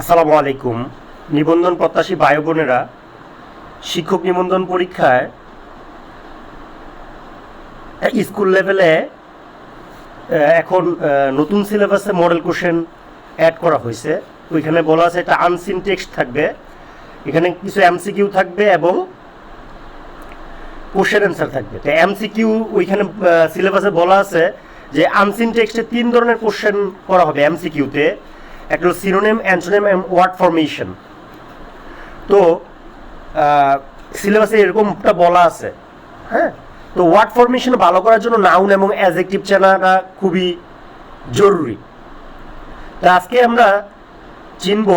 আসসালামু আলাইকুম। নিবন্ধন প্রত্যাশী ভাই বোনেরা, শিক্ষক নিবন্ধন পরীক্ষায় স্কুল লেভেলে এখন নতুন সিলেবাসে মডেল কোশ্চেন অ্যাড করা হয়েছে। ওইখানে বলা আছে একটা আনসিন টেক্সট থাকবে। এখানে কিছু এমসিকিউ থাকবে এবং কোশ্চেন অ্যান্সার থাকবে। তো এমসিকিউ ওইখানে সিলেবাসে বলা আছে যে আনসিন টেক্সটে তিন ধরনের কোশ্চেন করা হবে এমসিকিউতে একটা হলো সিনোনেম অ্যান্টোনেম ওয়ার্ড ফরমেশন তো সিলেবাসে এরকমটা বলা আছে হ্যাঁ? তো ওয়ার্ড ফরমেশন ভালো করার জন্য নাউন এবং অ্যাজেক্টিভ চেনাটা খুবই জরুরি। তা আজকে আমরা চিনব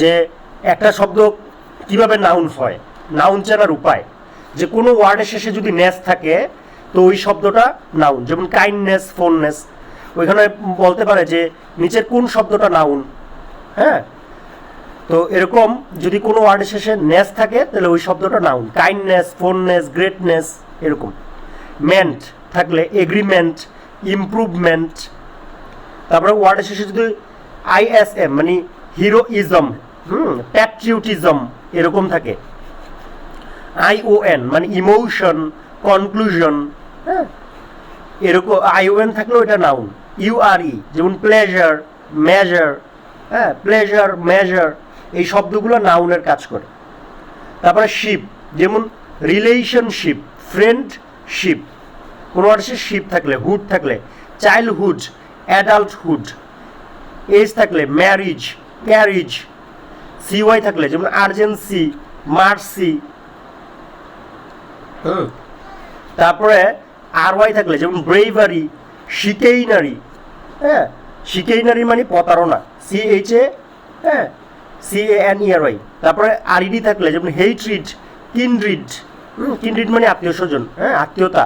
যে একটা শব্দ কীভাবে নাউন হয় নাউন চেনার উপায়। যে কোনো ওয়ার্ডের শেষে যদি নেস থাকে, তো ওই শব্দটা নাউন যেমন কাইন্ডনেস ফোননেস ওইখানে বলতে পারে যে নিচের কোন শব্দটা নাউন হ্যাঁ? তো এরকম যদি কোনো ওয়ার্ডের শেষে নেস থাকে, তাহলে ওই শব্দটা নাউন কাইন্ডনেস ফোননেস গ্রেটনেস এরকম। মেন্ট থাকলে এগ্রিমেন্ট ইমপ্রুভমেন্ট তারপরে ওয়ার্ডের শেষে যদি আইএসএম মানে হিরোইজম হুম প্যাট্রিউটিজম এরকম থাকে। আইওএন মানে ইমোশন কনক্লুশন হ্যাঁ? এরকম আইওএন থাকলেও এটা নাউন ইউআরই যেমন প্লেজার মেজার হ্যাঁ প্লেজার মেজার এই শব্দগুলো নাউনের কাজ করে। তারপরে শিপ যেমন রিলেশনশিপ ফ্রেন্ডশিপ কোনো অর্থে শিপ থাকলে হুড থাকলে চাইল্ডহুড অ্যাডাল্টহুড এজ থাকলে ম্যারিজ ক্যারিজ সিওয়াই থাকলে, যেমন আর্জেন্সি মার্সি তারপরে আর ওয়াই থাকলে, যেমন ব্রেভারি শিকেইনারি হ্যাঁ শিকেইনারি মানে প্রতারণা। সি এইচ এ হ্যাঁ C A N E R Y তারপরে আরইডি থাকলে যেমন হেইট্রিড কিনরিড কিনরিড মানে আত্মীয় স্বজন হ্যাঁ আত্মীয়তা।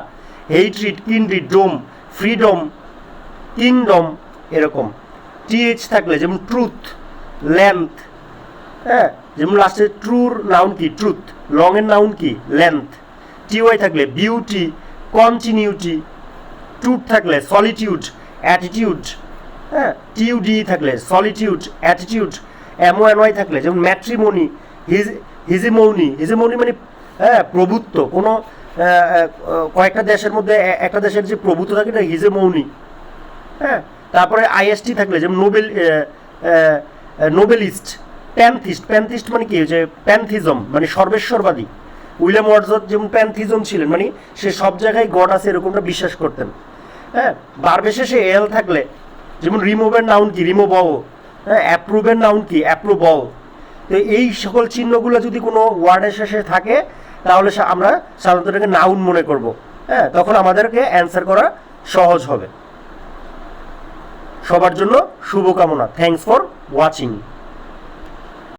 Hatred kindred dom freedom kingdom এরকম। টিএইচ থাকলে যেমন ট্রুথ লেন্থ হ্যাঁ যেমন লাস্টে ট্রুর নাউন কি? ট্রুথ লং এর নাউন কি? লেন্থ টিওয়াই থাকলে বিউটি কন্টিনিউটি টুট থাকলে সলিটিউড অ্যাটিটিউড হ্যাঁ টিউডি থাকলে সলিটিউড অ্যাটিটিউড এমও এনওয়াই থাকলে, যেমন ম্যাট্রিমনি হিজ হিজিমৌনি হিজিমৌনি মানে হ্যাঁ প্রভুত্ব, কোনো কয়েকটা দেশের মধ্যে একটা দেশের যে প্রভুত্ব থাকে না হিজেমৌনি হ্যাঁ তারপরে আইএসটি থাকলে, যেমন নোবেল নোবেলিস্ট প্যান্থিস্ট প্যান্থিস্ট মানে কি, যে প্যান্থিজম মানে সর্বেশ্বরবাদী। উইলিয়াম ওয়ার্ডসওয়ার্থ যেমন প্যান্থিজম ছিলেন মানে সে সব জায়গায় গড আছে এরকমটা বিশ্বাস করতেন। হ্যাঁ বারবে শেষে এল থাকলে, যেমন রিমুভের নাউন কি? রিমুভল হ্যাঁ অ্যাপ্রুভের নাউন কি? অ্যাপ্রুভল তো এই সকল চিহ্নগুলো যদি কোনো ওয়ার্ডের শেষে থাকে, তাহলে আমরা সাধারণত এটাকে নাউন মনে করব। হ্যাঁ তখন আমাদেরকে অ্যান্সার করা সহজ হবে। সবার জন্য শুভকামনা। Thanks for watching.